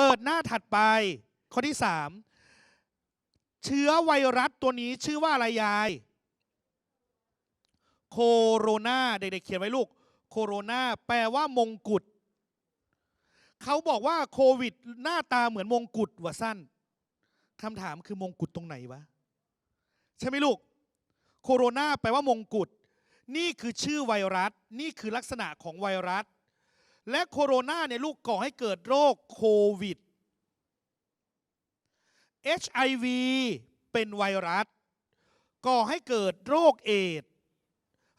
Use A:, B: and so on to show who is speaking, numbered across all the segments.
A: เปิดหน้าถัดไป ข้อที่สามเชื้อไวรัสตัวนี้ชื่อว่าอะไรยาย โคโรนาเด็กๆเขียนไว้ลูก โคโรนาแปลว่ามงกุฎเขาบอกว่าโควิด หน้าตาเหมือนมงกุฎว่าสั้นคำถามคือมงกุฎตรงไหนวะ ใช่ไหมลูก โคโรนาแปลว่ามงกุฎนี่คือชื่อไวรัส นี่คือลักษณะของไวรัส และโคโรนาเนี่ยลูกก่อให้เกิดโรคโควิด HIV เป็นไวรัส ก่อให้เกิดโรคเอด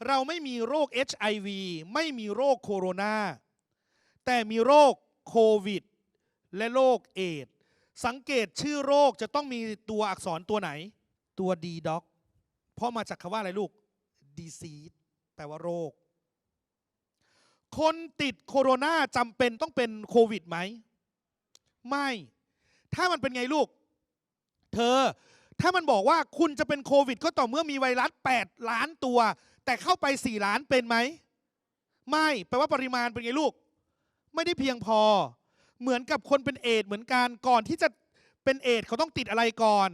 A: เราไม่มีโรค HIV ไม่มีโรคโคโรนาแต่มีโรคโควิด และโรคเอดสังเกตชื่อโรคจะต้องมีตัวอักษรตัวไหน ตัวดีด็อกเพราะมาจากคำว่าอะไรลูก disease แปลว่าโรค คนติดโคโรนาจำเป็นต้องเป็นโควิดไหม ไม่ ถ้ามันเป็นไงลูก เธอ ถ้ามันบอกว่าคุณจะเป็นโควิด ก็ต่อเมื่อมีไวรัส 8 ล้านตัว แต่เข้าไป 4 ล้านเป็นไหม ไม่ แปลว่าปริมาณเป็นไงลูก ไม่ได้เพียงพอ เหมือนกับคนเป็นเอดส์เหมือนกัน ก่อนที่จะเป็นเอดส์เขาต้องติดอะไรก่อน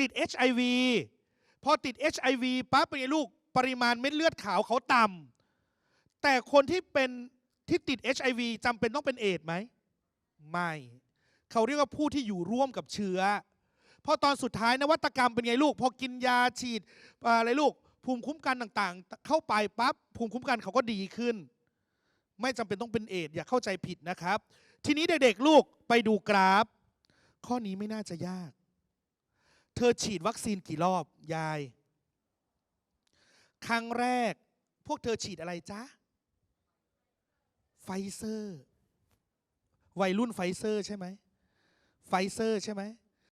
A: ติด HIV พอติด HIV ปั๊บเป็นไงลูก ปริมาณเม็ดเลือดขาวเขาต่ำ แต่คนที่เป็นที่ติด HIV จำเป็นต้องเป็นเอดส์ไหม ไม่ เขาเรียกว่าผู้ที่อยู่ร่วมกับเชื้อพอตอนสุดท้ายนวัตกรรมเป็นไงลูก พอกินยาฉีดอ่าอะไรลูก ภูมิคุ้มกันต่างๆ เข้าไปปั๊บภูมิคุ้มกันเขาก็ดีขึ้น ไม่จำเป็นต้องเป็นเอดส์อย่าเข้าใจผิดนะครับ ทีนี้เด็กๆลูกไปดูกราฟ ข้อนี้ไม่น่าจะยาก เธอฉีดวัคซีนกี่รอบยาย ครั้งแรกพวกเธอฉีดอะไรจ๊ะ ไฟเซอร์ วัยรุ่นไฟเซอร์ใช่ไหมไฟเซอร์ใช่ไหม